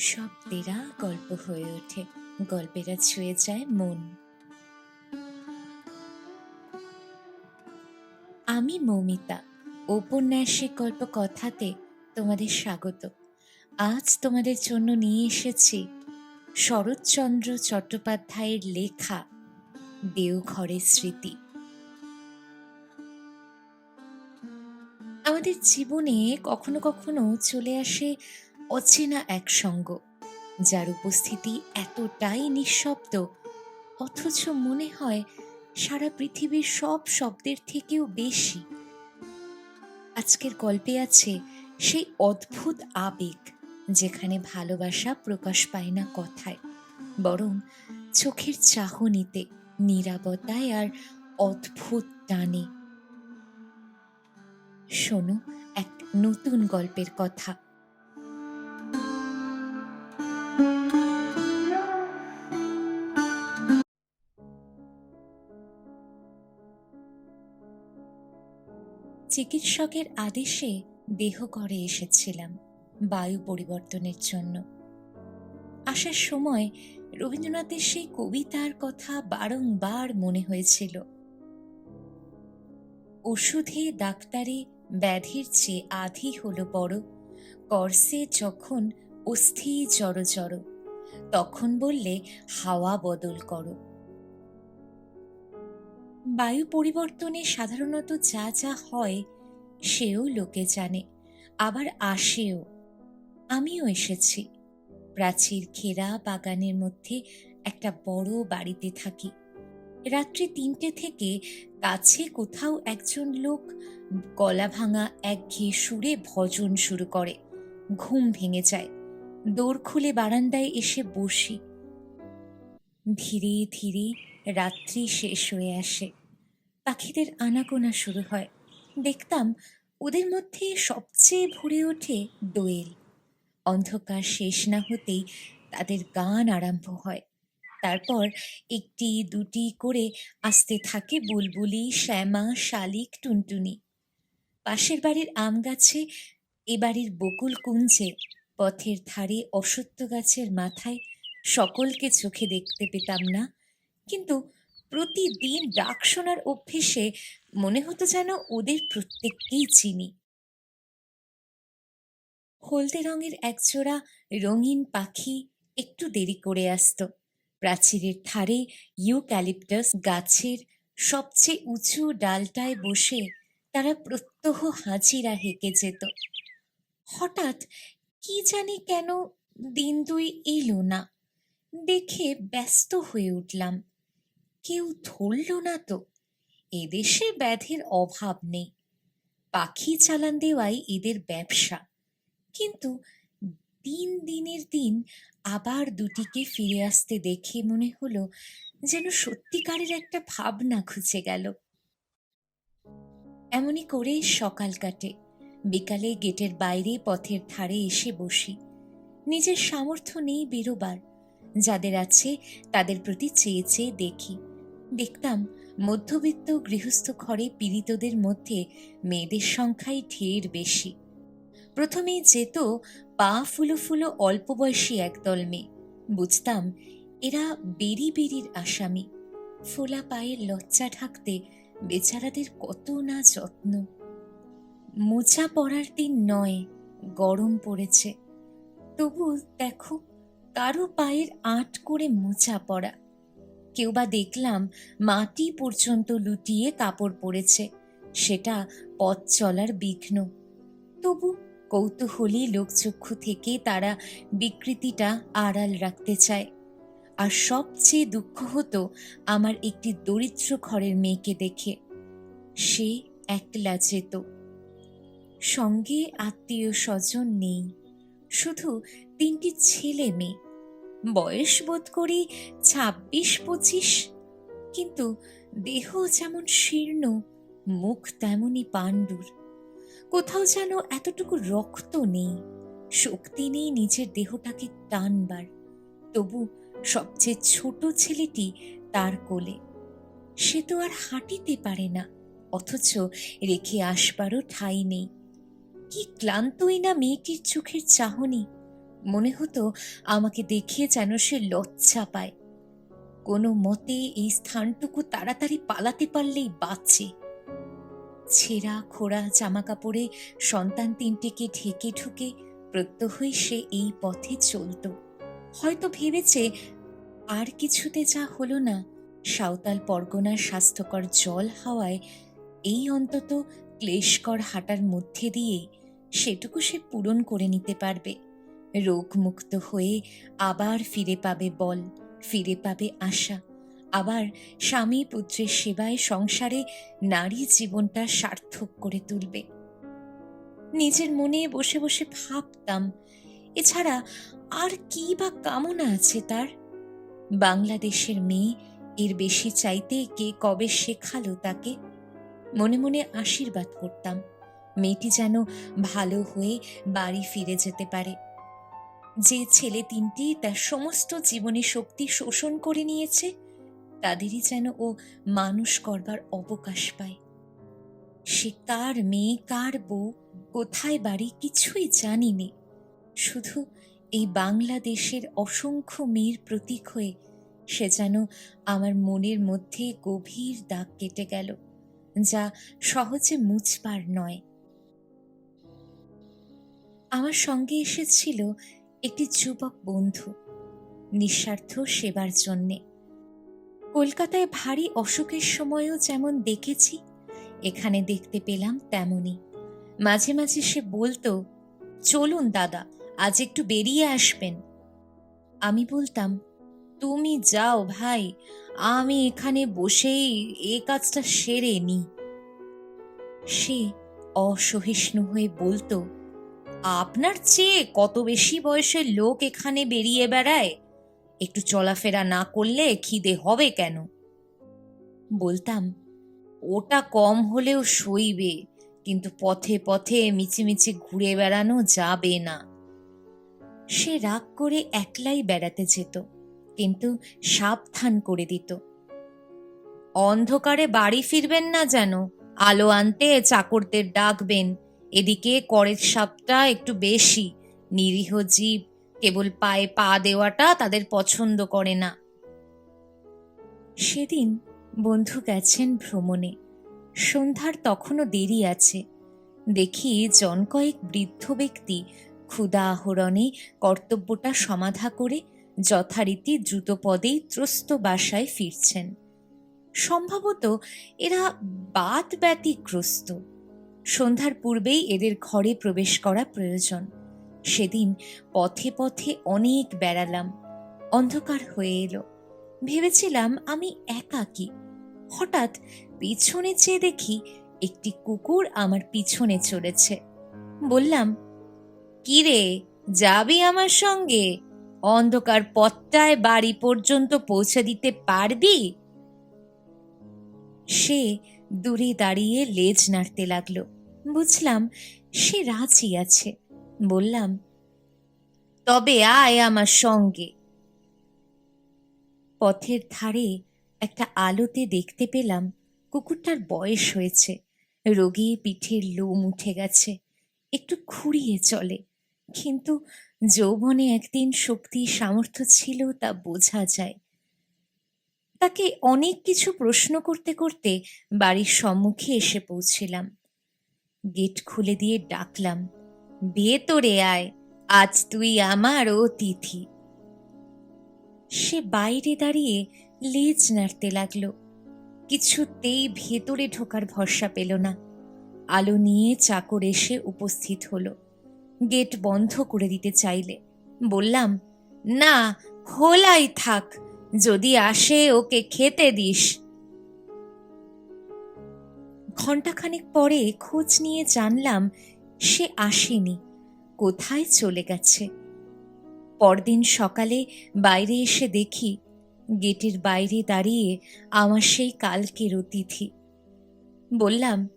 শব্দেরা গল্প হয়ে ওঠে। গল্পেরা ছুঁয়ে যায় মন। আমি মৌমিতা। ঔপন্যাসিক গল্প কথাতে তোমাদের স্বাগত। আজ তোমাদের জন্য নিয়ে এসেছি শরৎচন্দ্র চট্টোপাধ্যায়ের লেখা দেওঘরের স্মৃতি। আমাদের জীবনে কখনো কখনো চলে আসে অচেনা এক সঙ্গ, যার উপস্থিতি এতটাই নিঃশব্দ, অথচ মনে হয় সারা পৃথিবীর সব শব্দের থেকেও বেশি। আজকের গল্পে আছে সেই অদ্ভুত আবেগ, যেখানে ভালোবাসা প্রকাশ পায় না কথায়, বরং চোখের চাহনিতে, নিরাপত্তায় আর অদ্ভুত টানে। শোনো, এক নতুন গল্পের কথা। চিকিৎসকের আদেশে দেহ করে এসেছিলাম বায়ু পরিবর্তনের জন্য। আসার সময় রবীন্দ্রনাথের সেই কবিতার কথা বারংবার মনে হয়েছিল। ওষুধে ডাক্তারে ব্যাধির চেয়ে আধি হলো বড়, করসে যখন অস্থি জড় জড়, তখন বললে হাওয়া বদল করো। বায়ু পরিবর্তনে সাধারণত যা যা হয়, সেও লোকে জানে। আবার আসেও। আমিও এসেছি। প্রাচীর ঘেরা বাগানের মধ্যে একটা বড় বাড়িতে থাকি। রাত্রি তিনটে থেকে কাছে কোথাও একজন লোক গলা ভাঙা একঘেয়ে সুরে ভজন শুরু করে। ঘুম ভেঙে যায়। দোর খুলে বারান্দায় এসে বসি। ধীরে ধীরে রাত্রি শেষ হয়ে আসে। পাখিদের আনাগোনা শুরু হয়। দেখতাম ওদের মধ্যে সবচেয়ে ভরে ওঠে দোয়েল। অন্ধকার শেষ না হতেই তাদের গান আরম্ভ হয়। তারপর একটি, দুটি করে আসতে থাকে বুলবুলি, শ্যামা, শালিক, টুনটুনি। পাশের বাড়ির আম গাছে, এ বাড়ির বকুল কুঞ্জে, পথের ধারে অসত্য গাছের মাথায় সকলকে চোখে দেখতে পেতাম না। কিন্তু প্রতিদিন ডাক শোনার অভ্যেসে মনে হতো যেন ওদের প্রত্যেককেই চিনি। হলদে রঙের একজোড়া রঙিন পাখি একটু দেরি করে আসতো। প্রাচীরের ধারে ইউক্যালিপটাস গাছের সবচেয়ে উঁচু ডালটায় বসে তারা প্রত্যহ হাজিরা হেঁকে যেত। হঠাৎ কি জানি কেন দিন দুই এলো না। দেখে ব্যস্ত হয়ে উঠলাম। কেউ ধরল না তো। এদেশে ব্যাধের অভাব নেই। পাখি চালান দেওয়াই এদের ব্যবসা। কিন্তু দিন দিনের দিন আবার দুটিকে ফিরে আসতে দেখে মনে হলো যেন সত্যিকারের একটা ভাবনা খুঁজে গেল। এমনই করে সকাল কাটে। বিকালে গেটের বাইরে পথের ধারে এসে বসি। নিজের সামর্থ্য নেই বেরোবার। যাদের আছে তাদের প্রতি চেয়ে চেয়ে দেখি। দেখতাম মধ্যবিত্ত গৃহস্থ ঘরে পীড়িতদের মধ্যে মেয়েদের সংখ্যাই ঢের বেশি। প্রথমেই যেত পা ফুলো ফুলো অল্প বয়সী একদল মেয়ে। বুঝতাম এরা বেরি বেরির আসামি। ফোলা পায়ের লজ্জা ঢাকতে বেচারাদের কত না যত্ন। মোচা পড়ার দিন নয়, গরম পড়েছে। তবু দেখো কারও পায়ের আট করে মোচা পড়া কেউ বা দেখলাম মাটি পর্যন্ত লুটিয়ে কাপড় পরেছে। সেটা পথ চলার বিঘ্ন। তবু কৌতূহলী লোকচক্ষু থেকে তারা বিকৃতিটা আড়াল রাখতে চায়। আর সবচেয়ে দুঃখ হতো আমার একটি দরিদ্র ঘরের মেয়েকে দেখে। সে একলা যেত। সঙ্গে আত্মীয় স্বজন নেই। শুধু তিনটি ছেলে মেয়ে। বয়স বোধ করি ছাব্বিশ পঁচিশ। কিন্তু দেহ যেমন শীর্ণ, মুখ তেমনই পাণ্ডুর। কোথাও যেন এতটুকু রক্ত নেই, শক্তি নেই নিজের দেহটাকে টানবার। তবু সবচেয়ে ছোট ছেলেটি তার কোলে। সে তো আর হাঁটিতে পারে না, অথচ রেখে আসবারও ঠাঁই নেই। কি ক্লান্তই না মেয়েটির চোখের চাহনি। মনে হতো আমাকে দেখিয়ে যেন সে লজ্জা পায়। কোনো মতে এই স্থানটুকু তাড়াতাড়ি পালাতে পারলেই বাঁচে। ছেঁড়া, খোড়া জামা কাপড়ে সন্তান তিনটিকে ঢেকে ঢুকে প্রত্যহই সে এই পথে চলত। হয়তো ভেবেছে, আর কিছুতে যা হলো না, সাঁওতাল পরগনার স্বাস্থ্যকর জল হাওয়ায় এই অন্তত ক্লেশকর হাঁটার মধ্যে দিয়ে সেটুকু সে পূরণ করে নিতে পারবে। রোগমুক্ত হয়ে আবার ফিরে পাবে বল, ফিরে পাবে আশা। আবার স্বামী পুত্রের সেবায় সংসারে নারী জীবনটা সার্থক করে তুলবে। নিজের মনে বসে বসে ভাবতাম, এছাড়া আর কি বা কামনা আছে তার? বাংলাদেশের মেয়ে এর বেশি চাইতে কে কবে শেখালো তাকে? মনে মনে আশীর্বাদ করতাম, মেয়েটি যেন ভালো হয়ে বাড়ি ফিরে যেতে পারে। যে ছেলে তিনটি তার সমস্ত জীবনী শক্তি শোষণ করে নিয়েছে, তাদেরই যেন ও মানুষ করবার অবকাশ পায়। সে কার মেয়ে, কার বউ, কোথায় বাড়ি কিছুই জানি নে। শুধু এই বাংলাদেশের অসংখ্য মেয়ের প্রতীক হয়ে সে যেন আমার মনের মধ্যে গভীর দাগ কেটে গেল, যা সহজে মুছবার নয়। আমার সঙ্গে এসেছিল একটি যুবক বন্ধু, নিঃস্বার্থ সেবার জন্যে। কলকাতায় ভারী অসুখের সময়ও যেমন দেখেছি, এখানে দেখতে পেলাম তেমনই। মাঝে মাঝে সে বলতো, চলুন দাদা, আজ একটু বেরিয়ে আসবেন। আমি বলতাম, তুমি যাও ভাই, আমি এখানে বসেই এ কাজটা সেরে নি। সে অসহিষ্ণু হয়ে বলতো আপনার চেয়ে কত বেশি বয়সের লোক এখানে বেরিয়ে বেড়ায়? একটু চলাফেরা না করলে খিদে হবে কেন? বলতাম, ওটা কম হলেও সইবে, কিন্তু পথে পথে মিচিমিচি ঘুরে বেড়ানো যাবে না। সে রাগ করে একলাই বেড়াতে যেত, কিন্তু সাবধান করে দিত। অন্ধকারে বাড়ি ফিরবেন না যেন, আলো আনতে চাকরদের ডাকবেন এদিকে করের সাপটা একটু বেশি। নিরীহ জীব কেবল পায়ে পা দেওয়াটা তাদের পছন্দ করে না। সেদিন বন্ধু গেছেন ভ্রমণে। সন্ধ্যার তখনও দেরি আছে। দেখি জন কয়েক বৃদ্ধ ব্যক্তি ক্ষুদা আহরণে কর্তব্যটা সমাধা করে যথারীতি দ্রুতপদেই ত্রস্ত বাসায় ফিরছেন। সম্ভবত এরা বাদ ব্যতিগ্রস্ত সন্ধ্যার পূর্বেই এদের ঘরে প্রবেশ করা প্রয়োজন। সেদিন পথে পথে অনেক বেড়ালাম। অন্ধকার হয়ে এলো। ভেবেছিলাম আমি একাকী হঠাৎ পিছনে চেয়ে দেখি একটি কুকুর আমার পিছনে চলেছে। বললাম, কি রে, যাবি আমার সঙ্গে? অন্ধকার পথটায় বাড়ি পর্যন্ত পৌঁছে দিতে পারবি? সে দূরে দাঁড়িয়ে লেজ নাড়তে লাগল। বুঝলাম, সে রাজি আছে। বললাম, তবে আয় আমার সঙ্গে। পথের ধারে একটা আলোতে দেখতে পেলাম কুকুরটার বয়স হয়েছে। রোগী পিঠের লোম উঠে গেছে, একটু খুঁড়িয়ে চলে। কিন্তু যৌবনে একদিন শক্তি, সামর্থ্য ছিল তা বোঝা যায়। তাকে অনেক কিছু প্রশ্ন করতে করতে বাড়ির সম্মুখে এসে পৌঁছিলাম। গেট খুলে দিয়ে ডাকলাম ভেতরে আয়, আজ তুই আমার অতিথি। সে বাইরে দাঁড়িয়ে লেজ নাড়তে লাগল। কিছুতেই ভেতরে ঢোকার ভরসা পেল না। আলো নিয়ে চাকর এসে উপস্থিত হলো। গেট বন্ধ করে দিতে চাইলে। বললাম, না, খোলাই থাক, যদি আসে ওকে খেতে দিস। ঘন্টাখানেক পরে খোঁজ নিয়ে জানলাম সে আসেনি, কোথায় চলে গেছে। পরদিন সকালে বাইরে এসে দেখি গেটের বাইরে দাঁড়িয়ে আমার সেই কালকের অতিথি। বললাম,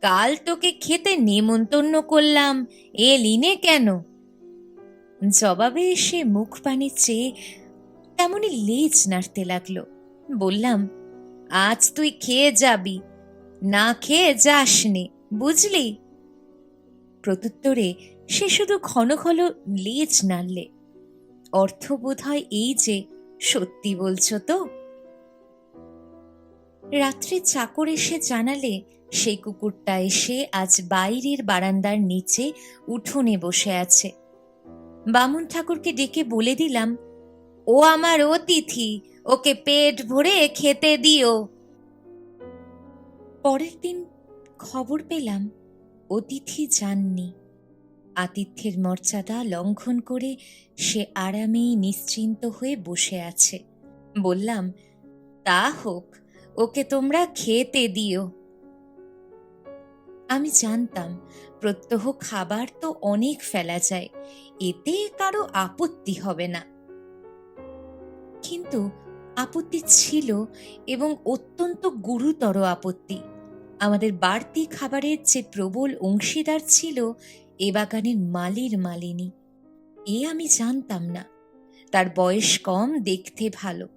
কাল তোকে খেতে নেমন্তন্ন করলাম এ লিনে কেন? জবাবে এসে মুখ পানে চেয়ে তেমনই লেজ নাড়তে লাগল। বললাম, আজ তুই খেয়ে যাবি না খেয়ে যাস নে বুঝলি? প্রত্যুত্তরে সে শুধু ঘন ঘন লেজ নাড়লে। অর্থ বোধ হয় এই যে, সত্যি বলছো তো? রাত্রে চাকর এসে জানালে, সেই কুকুরটা এসে আজ বাইরের বারান্দার নিচে উঠোনে বসে আছে। বামুন ঠাকুরকে ডেকে বলে দিলাম, ও আমার অতিথি, ওকে পেট ভরে খেতে দিও। পরের দিন খবর পেলাম, অতিথি যাননি। আতিথ্যের মর্যাদা লঙ্ঘন করে সে আরামেই নিশ্চিন্ত হয়ে বসে আছে। বললাম, তা হোক, ওকে তোমরা খেতে দিও। আমি জানতাম, প্রত্যহ খাবার তো অনেক ফেলা যায়, এতে কারও আপত্তি হবে না। কিন্তু আপত্তি ছিল এবং অত্যন্ত গুরুতর আপত্তি। আমাদের বাড়তি খাবারের যে প্রবল অংশীদার ছিল এ বাগানের মালির মালিনী। এ আমি জানতাম না। তার বয়স কম, দেখতে ভালো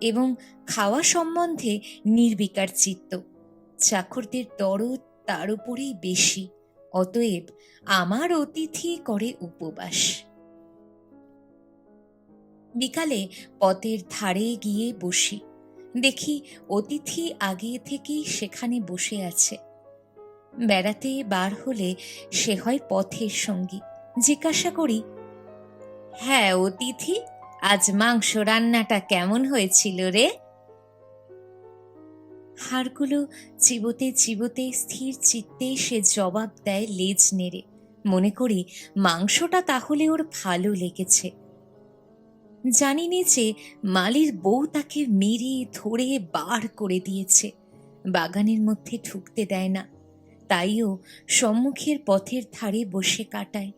এবং খাওয়া সম্বন্ধে নির্বিকার চিত্ত। চাকরদের দরদ তার উপরেই বেশি, অতএব আমার অতিথি করে উপবাস। বিকালে পথের ধারে গিয়ে বসি। দেখি অতিথি আগে থেকেই সেখানে বসে আছে। বেড়াতে বার হলে সে হয় পথের সঙ্গী। জিজ্ঞাসা করি হ্যাঁ অতিথি, আজ মাংস রান্নাটা কেমন হয়েছিল রে? হাড়গুলো চিবোতে চিবোতে স্থির চিত্তে সে জবাব দেয় লেজ নেড়ে। মনে করি, মাংসটা তাহলে ওর ভালো লেগেছে। জানি নে যে মালির বউ তাকে মেরে, ধরে, বার করে দিয়েছে। বাগানের মধ্যে ঢুকতে দেয় না। তাইও সম্মুখের পথের ধারে বসে কাটায়।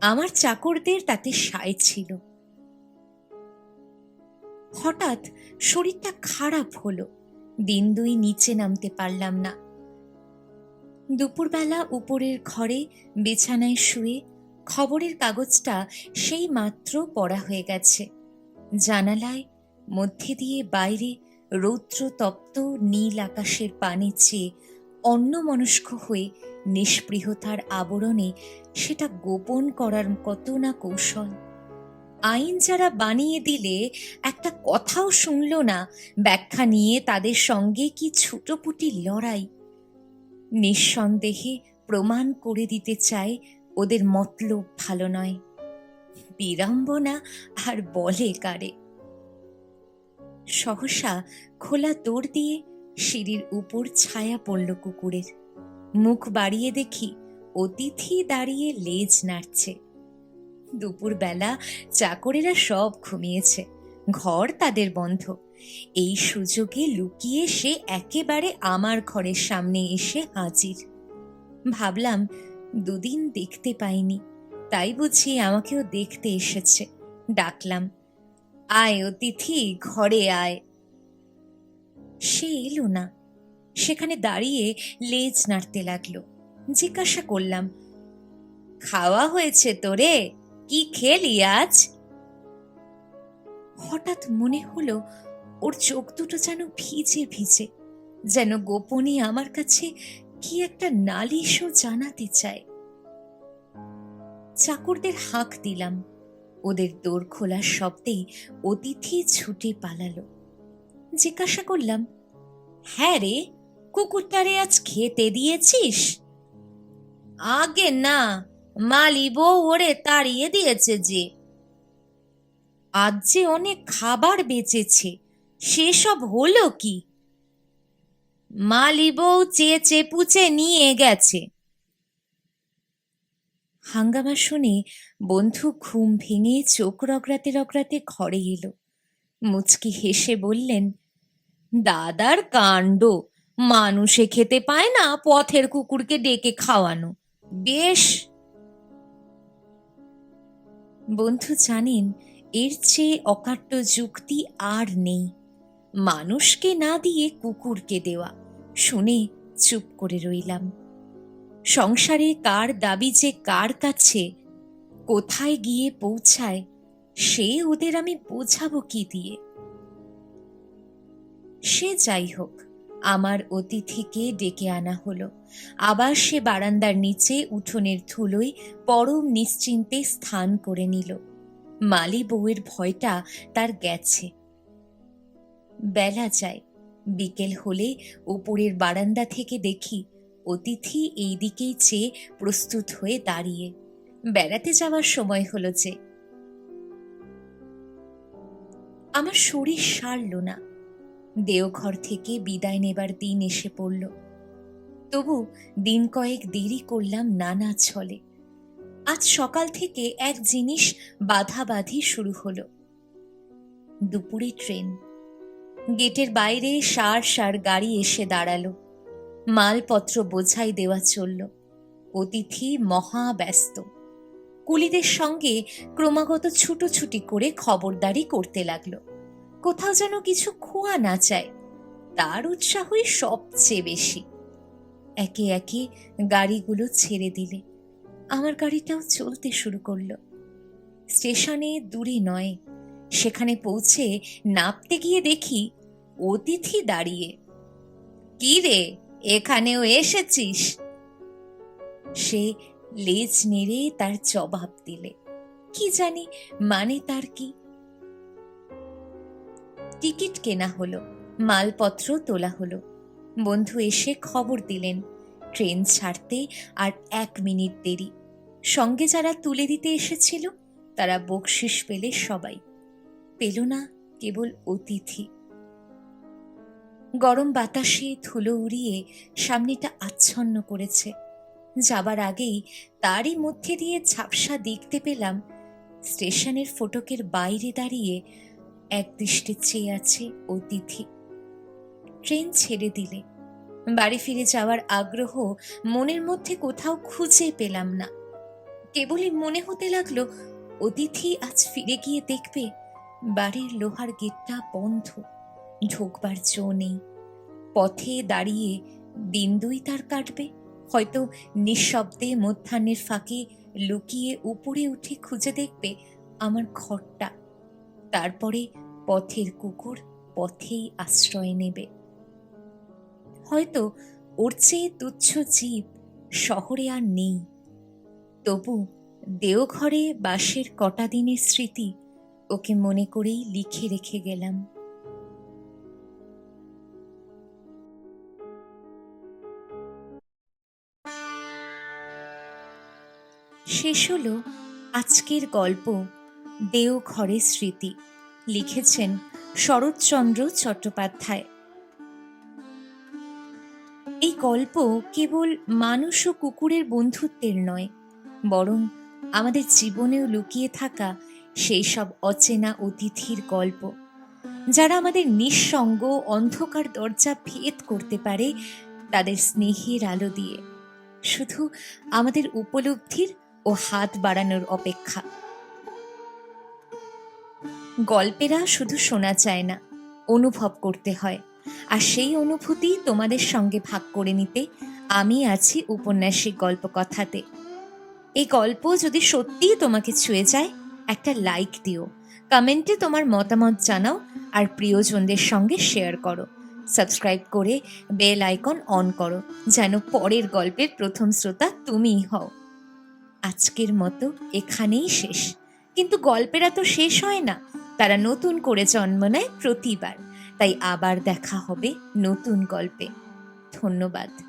আমার চাকরদের তাতে সায় ছিল। হঠাৎ শরীরটা খারাপ হলো। দিন দুই নিচে নামতে পারলাম না। দুপুরবেলা উপরের ঘরে বিছানায় শুয়ে খবরের কাগজটা সেই মাত্র পড়া হয়ে গেছে। জানালায়, মধ্যে দিয়ে বাইরে রৌদ্র তপ্ত নীল আকাশের পানে চেয়ে অন্যমনস্ক হয়ে নিষ্পৃহতার আবরণে সেটা গোপন করার কত না কৌশল। আইন যারা বানিয়ে দিলে একটা কথাও শুনল না, ব্যাখ্যা নিয়ে তাদের সঙ্গে কি ছুটোপুটি লড়াই? নিঃসন্দেহে প্রমাণ করে দিতে চায় ওদের মতলব ভালো নয়। বিড়ম্বনা আর বলে কারে। সহসা খোলা দৌড় দিয়ে সিঁড়ির উপর ছায়া পড়ল কুকুরের। মুখ বাড়িয়ে দেখি অতিথি দাঁড়িয়ে লেজ নাড়ছে। দুপুরবেলা চাকরেরা সব ঘুমিয়েছে। ঘর তাদের বন্ধ। এই সুযোগে লুকিয়ে সে একেবারে আমার ঘরের সামনে এসে হাজির। ভাবলাম দুদিন দেখতে পাইনি। তাই বুঝি আমাকেও দেখতে এসেছে। ডাকলাম, আয় অতিথি, ঘরে আয়। সে এলো না। সেখানে দাঁড়িয়ে লেজ নাড়তে লাগল। জিজ্ঞাসা করলাম, খাওয়া হয়েছে তোরে? কি খেলি আজ? হঠাৎ মনে হলো, ওর চোখ দুটো যেন ভিজে ভিজে, যেন গোপনে আমার কাছে কি একটা নালিশও জানাতে চায়। চাকরদের হাঁক দিলাম। ওদের দোর খোলার শব্দেই অতিথি ছুটে পালালো। জিজ্ঞাসা করলাম হ্যাঁ রে, কুকুরটারে আজ খেতে দিয়েছিস? আগে না, মালি বউ ওরে তাড়িয়ে দিয়েছে যে। আজ যে অনেক খাবার বেঁচেছে, সেসব হলো কি? মালি বউ চেয়ে পুচে নিয়ে গেছে। হাঙ্গামা শুনে বন্ধু ঘুম ভেঙে চোখ রগড়াতে রগড়াতে ঘরে এলো। মুচকি হেসে বললেন, দাদার কাণ্ড। মানুষে খেতে পায় না পথের কুকুরকে ডেকে খাওয়ানো। বেশ। বন্ধু জানেন, এর চেয়ে অকাট্য যুক্তি আর নেই। মানুষকে না দিয়ে কুকুরকে দেওয়া। শুনে চুপ করে রইলাম। সংসারে কার দাবি যে কার কাছে, কোথায় গিয়ে পৌঁছায়, সে ওদের আমি বোঝাবো কি দিয়ে? সে যাই হোক, আমার অতিথিকে ডেকে আনা হলো। আবার সে বারান্দার নিচে উঠোনের ধুলোয় পরম নিশ্চিন্তে স্থান করে নিল। মালি বউয়ের ভয়টা তার গেছে। বেলা যায়। বিকেল হলে ওপরের বারান্দা থেকে দেখি অতিথি এই দিকেই চেয়ে প্রস্তুত হয়ে দাঁড়িয়ে। বেড়াতে যাওয়ার সময় হলো যে, আমার শরীর সারল না। দেওঘর থেকে বিদায় নেবার দিন এসে পড়ল। তবু দিন কয়েক দেরি করলাম নানা ছলে। আজ সকাল থেকে এক জিনিস বাধাবাধি শুরু হলো। দুপুরে ট্রেন। গেটের বাইরে সার সার গাড়ি এসে দাঁড়াল। মালপত্র বোঝাই দেওয়া চলল। অতিথি মহা ব্যস্ত কুলিদের সঙ্গে ক্রমাগত ছুটোছুটি করে খবরদারি করতে লাগল। কোথাও যেন কিছু খোয়া না চায়। তার উৎসাহই সবচেয়ে বেশি। একে একে গাড়িগুলো ছেড়ে দিলে। আমার গাড়িটাও চলতে শুরু করল। স্টেশনে দূরে নয়। সেখানে পৌঁছে নাপতে গিয়ে দেখি অতিথি দাঁড়িয়ে, কি রে, এখানেও এসেছিস? সে লেজ নেড়ে তার জবাব দিলে, কি জানি মানে তার কি? টিকিট কেনা হলো, মালপত্র তোলা হলো। বন্ধু এসে খবর দিলেন, ট্রেন ছাড়তে আর এক মিনিট দেরি। সঙ্গে যারা তুলে দিতে এসেছিল, তারা বকশিস পেলে সবাই। পেল না কেবল অতিথি। গরম বাতাসে ধুলো উড়িয়ে সামনেটা আচ্ছন্ন করেছে। যাবার আগেই তারই মধ্যে দিয়ে ঝাপসা দেখতে পেলাম স্টেশনের ফটকের বাইরে দাঁড়িয়ে এক দৃষ্টি চেয়ে আছে অতিথি। ট্রেন ছেড়ে দিলে। বাড়ি ফিরে যাওয়ার আগ্রহ মনের মধ্যে কোথাও খুঁজে পেলাম না। কেবলই মনে হতে লাগল, অতিথি আজ ফিরে গিয়ে দেখবে বাড়ির লোহার গেটটা বন্ধ। ঢোকবার জো নেই। পথে দাঁড়িয়ে দিন দুই তার কাটবে। হয়তো নিঃশব্দে মধ্যাহ্নের ফাঁকে লুকিয়ে উপরে উঠে খুঁজে দেখবে আমার ঘরটা। তারপরে পথের কুকুর পথেই আশ্রয় নেবে। হয়তো ওর চেয়ে তুচ্ছ জীব শহরে আর নেই। তবু দেওঘরে বাসের কটা দিনের স্মৃতি ওকে মনে করেই লিখে রেখে গেলাম। শেষ হলো আজকের গল্প দেওঘরের স্মৃতি, লিখেছেন শরৎচন্দ্র চট্টোপাধ্যায়। এই গল্প কেবল মানুষ ও কুকুরের বন্ধুত্বের নয়, বরং আমাদের জীবনেও লুকিয়ে থাকা সেই সব অচেনা অতিথির গল্প, যারা আমাদের নিঃসঙ্গ অন্ধকার দরজা ভেদ করতে পারে তাদের স্নেহের আলো দিয়ে। শুধু আমাদের উপলব্ধির ও হাত বাড়ানোর অপেক্ষা। গল্পেরা শুধু শোনা চায় না, অনুভব করতে হয়। আর সেই অনুভূতি তোমাদের সঙ্গে ভাগ করে নিতে আমি আছি উপন্যাসিক গল্প কথাতে এই গল্প যদি সত্যিই তোমাকে ছুঁয়ে যায়, একটা লাইক দিও, কমেন্টে তোমার মতামত জানাও আর প্রিয়জনদের সঙ্গে শেয়ার করো। সাবস্ক্রাইব করে বেল আইকন অন করো, যেন পরের গল্পের প্রথম শ্রোতা তুমিই হও। আজকের মতো এখানেই শেষ। কিন্তু গল্পেরা তো শেষ হয় না। তারা নতুন করে জন্ম নেয় প্রতিবার। তাই আবার দেখা হবে নতুন গল্পে। ধন্যবাদ।